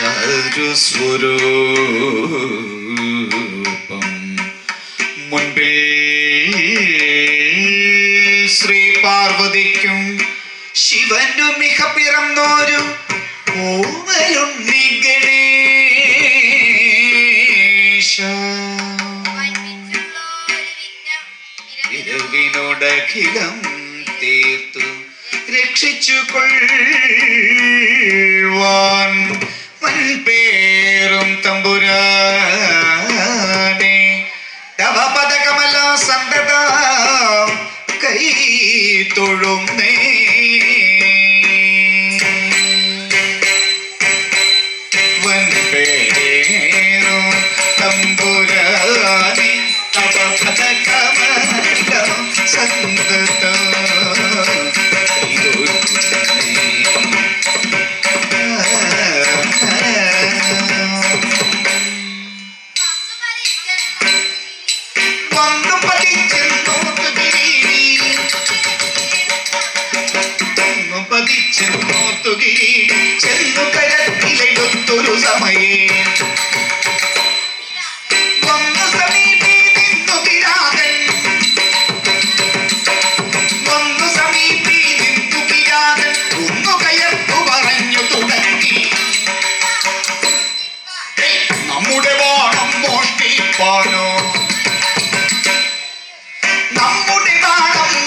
ഒരു സ്വരൂപം. മുൻപിൽ ശ്രീ പാർവതിക്കും ശിവനും മിക പിറന്നോരു ഓവലുണ്ണി ഗണേശ. വിരവിനോടഖിലം തീർത്തു രക്ഷിച്ചു കൊള്ളുവാൻ വൻപേറും തമ്പുരാനെ. തവ പദകമല സന്തത കൈ തൊഴുന്നേ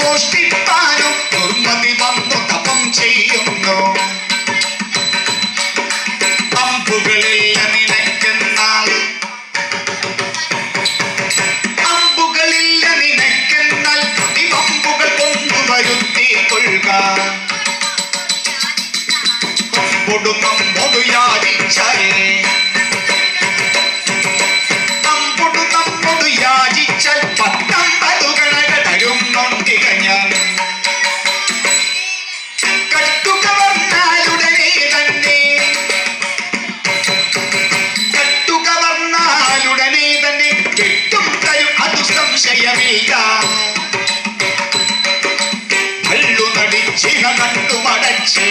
മോഷ്ടിപ്പാനും ദുർമതി വന്നു തപം ചെയ്യുന്നു. അമ്പുകളില്ല നിനക്കെന്നാൽ. അമ്പുകളില്ല നിനക്കെന്നാൽ പ്രതിവമ്പുകൾ കൊണ്ടു വരുത്തിക്കൊള്ളുക കൊമ്പൊടു യാചിച്ചാലേ സംശയമില്ല ഭള്ളു നടിച്ചിഹ കണ്ടു മടച്ച്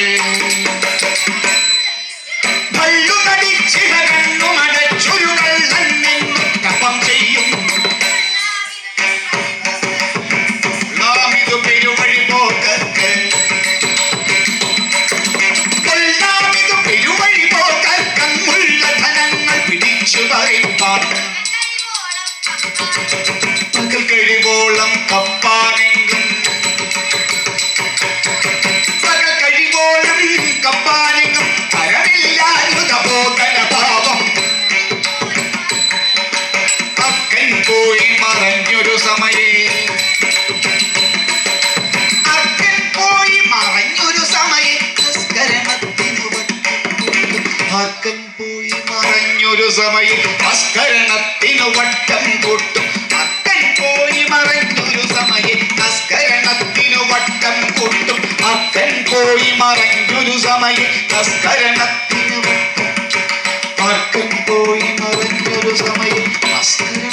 അക്കൻ പോയി മറഞ്ഞൊരു സമയം തസ്കരണത്തിനു വട്ടം കൂട്ടും അക്കൻ പോയി മറഞ്ഞൊരു സമയം തസ്കരണത്തിനു വട്ടം കൂട്ടും അക്കൻ പോയി മറഞ്ഞൊരു സമയം തസ്കരണത്തിനു വട്ടം അക്കൻ പോയി മറഞ്ഞൊരു സമയം തസ്കരണത്തിനു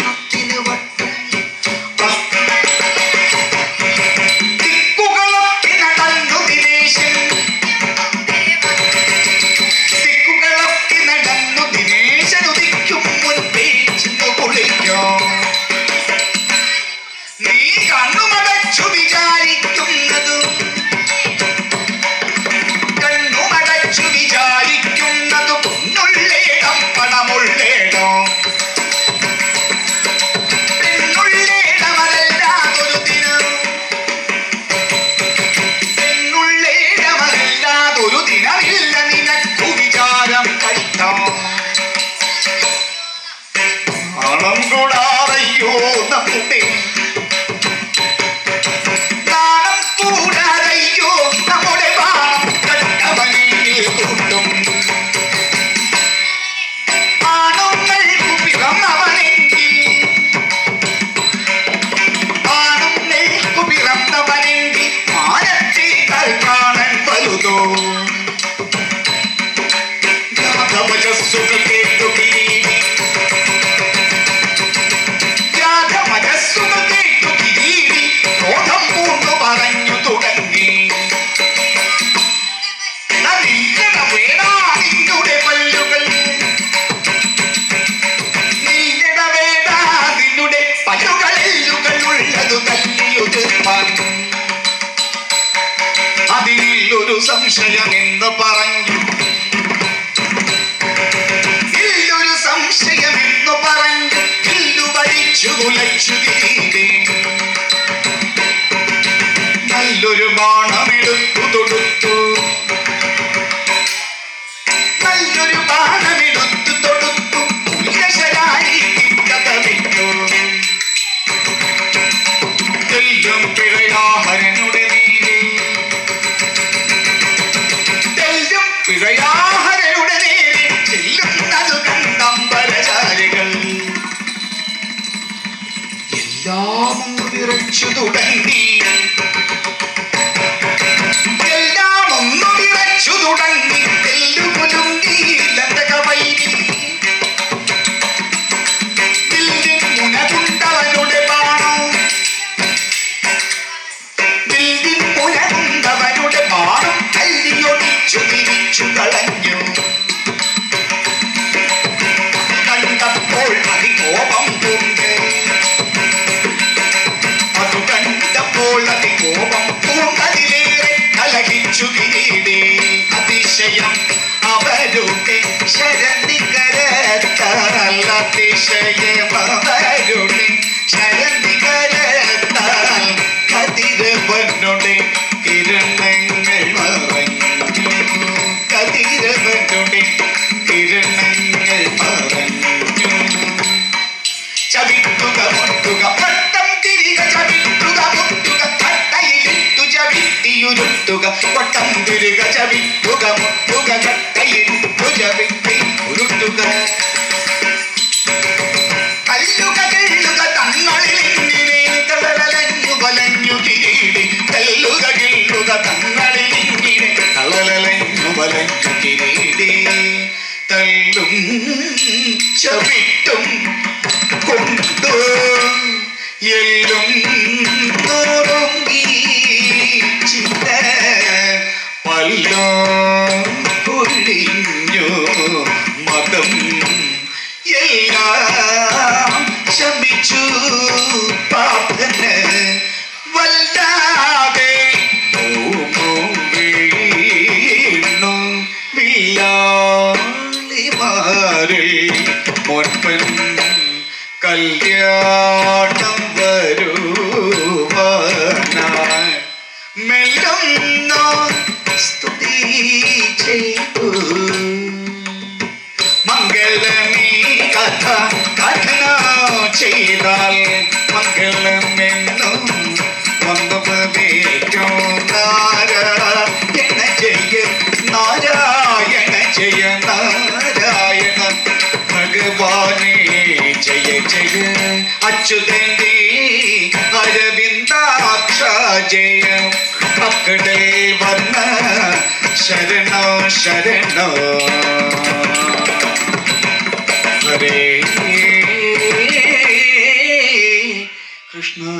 സംശയം എന്ന് പറഞ്ഞു? ഇല്ലൊരു സംശയം എന്ന് പറഞ്ഞു? ഇല്ലു വലിച്ചു കുലച്ചു തിരി Chúng. ശവിട്ടും കൊണ്ടു എല്ലും തുറുമ്പി ചിത്ത പല്ലോ പൊടിഞ്ഞു മതം എല്ലാം ശപിച്ചു പാപന് വല്ലാതെ വീണു വില്ലാളിമാരിൽ മുൻപിൽ കല്യാണം വരുവാനായി മെല്ലുന്ന സ്തുതി ചെയ്തു മംഗളമീ കഥ അച്യുതേന്ദി അരവിന്ദാക്ഷ ജയ. മക്കളിൽ വന്ന ശരണോ ശരണോ. ഹരേ കൃഷ്ണ.